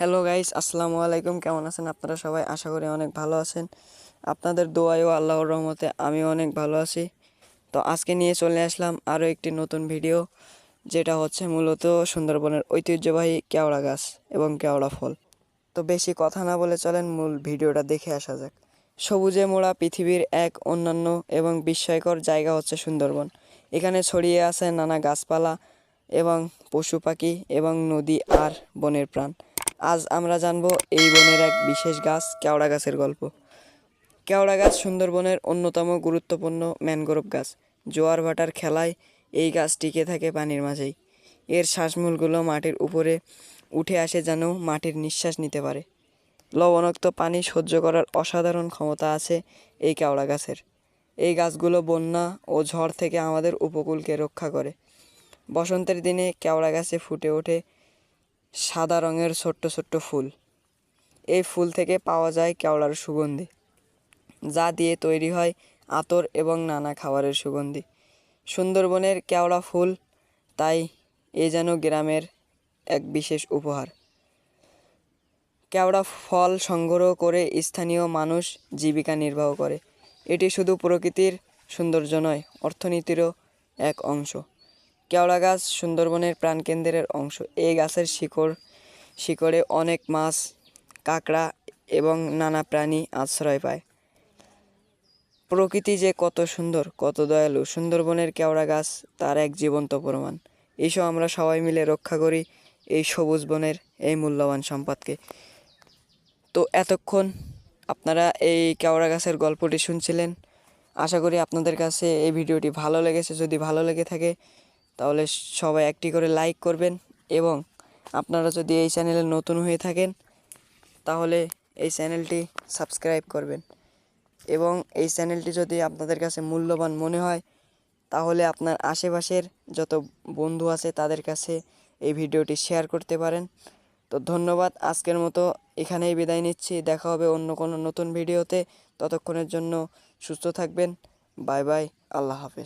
Hello guys আসসালামু আলাইকুম কেমন আছেন আপনারা সবাই? আশা করি অনেক ভালো আছেন। আপনাদের দোয়ায় ও আল্লাহর রহমতে আমি অনেক ভালো আছি। তো আজকে নিয়ে চলে আসলাম আরও একটি নতুন ভিডিও, যেটা হচ্ছে মূলত সুন্দরবনের ঐতিহ্যবাহী কেওড়া গাছ এবং কেওড়া ফল। তো বেশি কথা না বলে চলেন, মূল ভিডিওটা দেখে আসা যাক। সবুজে মোড়া পৃথিবীর এক অন্যান্য এবং বিস্ময়কর জায়গা হচ্ছে সুন্দরবন। এখানে ছড়িয়ে আছে নানা গাছপালা এবং পশু পাখি এবং নদী আর বনের প্রাণ। আজ আমরা জানব এই বনের এক বিশেষ গাছ, কেওড়া গাছের গল্প। কেওড়া গাছ সুন্দরবনের অন্যতম গুরুত্বপূর্ণ ম্যানগ্রোভ গাছ। জোয়ার ভাটার খেলায় এই গাছ টিকে থাকে পানির মাঝেই। এর শ্বাসমূলগুলো মাটির উপরে উঠে আসে যেন মাটির নিঃশ্বাস নিতে পারে। লবণাক্ত পানি সহ্য করার অসাধারণ ক্ষমতা আছে এই কেওড়া গাছের। এই গাছগুলো বন্যা ও ঝড় থেকে আমাদের উপকূলকে রক্ষা করে। বসন্তের দিনে কেওড়া গাছে ফুটে ওঠে সাদা রঙের ছোট্ট ছোট্ট ফুল। এই ফুল থেকে পাওয়া যায় কেওড়ার সুগন্ধি, যা দিয়ে তৈরি হয় আতর এবং নানা খাবারের সুগন্ধি। সুন্দরবনের কেওড়া ফুল, তাই এ যেন গ্রামের এক বিশেষ উপহার। কেওড়া ফল সংগ্রহ করে স্থানীয় মানুষ জীবিকা নির্বাহ করে। এটি শুধু প্রকৃতির সৌন্দর্য নয়, অর্থনীতিরও এক অংশ। কেওড়া গাছ সুন্দরবনের প্রাণকেন্দ্রের অংশ। এই গাছের শিকড়, শিকড়ে অনেক মাছ, কাঁকড়া এবং নানা প্রাণী আশ্রয় পায়। প্রকৃতি যে কত সুন্দর, কত দয়ালু, সুন্দরবনের কেওড়া গাছ তার এক জীবন্ত প্রমাণ। এসব আমরা সবাই মিলে রক্ষা করি এই সবুজ বনের এই মূল্যবান সম্পদকে। তো এতক্ষণ আপনারা এই কেওড়া গাছের গল্পটি শুনছিলেন। আশা করি আপনাদের কাছে এই ভিডিওটি ভালো লেগেছে। যদি ভালো লেগে থাকে তাহলে সবাই একটি করে লাইক করবেন এবং আপনারা যদি এই চ্যানেলে নতুন হয়ে থাকেন, তাহলে এই চ্যানেলটি সাবস্ক্রাইব করবেন। এবং এই চ্যানেলটি যদি আপনাদের কাছে মূল্যবান মনে হয়, তাহলে আপনার আশেপাশের যত বন্ধু আছে তাদের কাছে এই ভিডিওটি শেয়ার করতে পারেন। তো ধন্যবাদ, আজকের মতো এখানেই বিদায় নিচ্ছি। দেখা হবে অন্য কোনো নতুন ভিডিওতে। ততক্ষণের জন্য সুস্থ থাকবেন। বাই বাই, আল্লাহ হাফেজ।